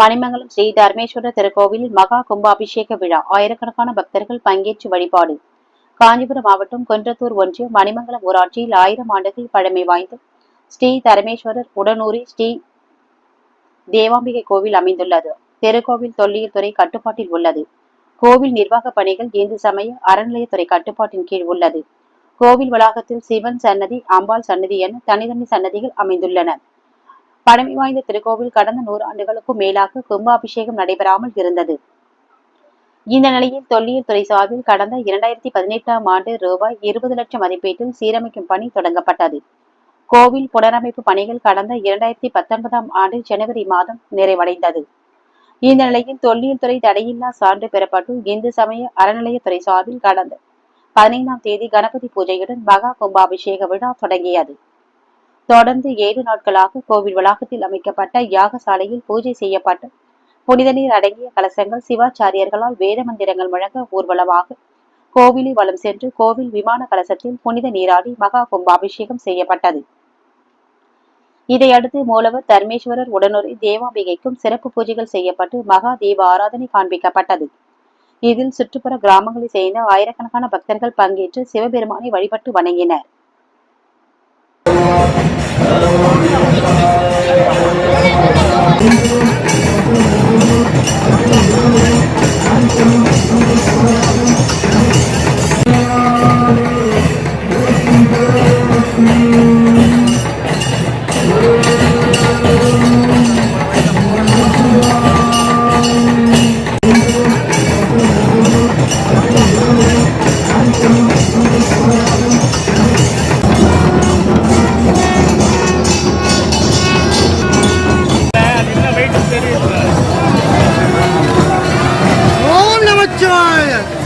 மணிமங்கலம் ஸ்ரீ தர்மேஸ்வரர் திருக்கோவிலில் மகா கும்பாபிஷேக விழா. ஆயிரக்கணக்கான பக்தர்கள் பங்கேற்று வழிபாடு. காஞ்சிபுரம் மாவட்டம் குன்றத்தூர் ஒன்றியம் மணிமங்கலம் ஊராட்சியில் ஆயிரம் ஆண்டுகள் பழமை வாய்ந்த ஸ்ரீ தரமேஸ்வரர் உடனூரி ஸ்ரீ தேவாம்பிகை கோவில் அமைந்துள்ளது. திருக்கோவில் தொல்லியல் துறை கட்டுப்பாட்டில் உள்ளது. கோவில் நிர்வாக பணிகள் இந்து சமய அறநிலையத்துறை கட்டுப்பாட்டின் கீழ் உள்ளது. கோவில் வளாகத்தில் சிவன் சன்னதி அம்பாள் சன்னதி என தனித்தனி சன்னதிகள் அமைந்துள்ளன. பழமை வாய்ந்த திருக்கோவில் கடந்த நூறு ஆண்டுகளுக்கும் மேலாக கும்பாபிஷேகம் நடைபெறாமல் இருந்தது. இந்த நிலையில் தொல்லியல் துறை சார்பில் கடந்த இரண்டாயிரத்தி பதினெட்டாம் ஆண்டு ரூபாய் இருபது லட்சம் மதிப்பீட்டில் சீரமைக்கும் பணி தொடங்கப்பட்டது. கோவில் புனரமைப்பு பணிகள் கடந்த இரண்டாயிரத்தி பத்தொன்பதாம் ஆண்டு ஜனவரி மாதம் நிறைவடைந்தது. இந்த நிலையில் தொல்லியல் துறை தடையில்லா சான்று பெறப்பட்டு இந்து சமய அறநிலையத்துறை சார்பில் கடந்த பதினைந்தாம் தேதி கணபதி பூஜையுடன் மகா கும்பாபிஷேக விழா தொடங்கியது. தொடர்ந்து ஏழு நாட்களாக கோவில் வளாகத்தில் அமைக்கப்பட்ட யாகசாலையில் பூஜை செய்யப்பட்டு புனித நீர் அடங்கிய கலசங்கள் சிவாச்சாரியர்களால் வேத மந்திரங்கள் முழங்க ஊர்வலமாக கோவிலை வலம் சென்று கோவில் விமான கலசத்தில் புனித நீராடி மகா கும்பாபிஷேகம் செய்யப்பட்டது. இதையடுத்து மூலவர் தர்மேஸ்வரர் உடனுரை தேவாம்பிகைக்கும் சிறப்பு பூஜைகள் செய்யப்பட்டு மகா தீப ஆராதனை காண்பிக்கப்பட்டது. இதில் சுற்றுப்புற கிராமங்களைச் சேர்ந்த ஆயிரக்கணக்கான பக்தர்கள் பங்கேற்று சிவபெருமானை வழிபட்டு வணங்கினர். giant!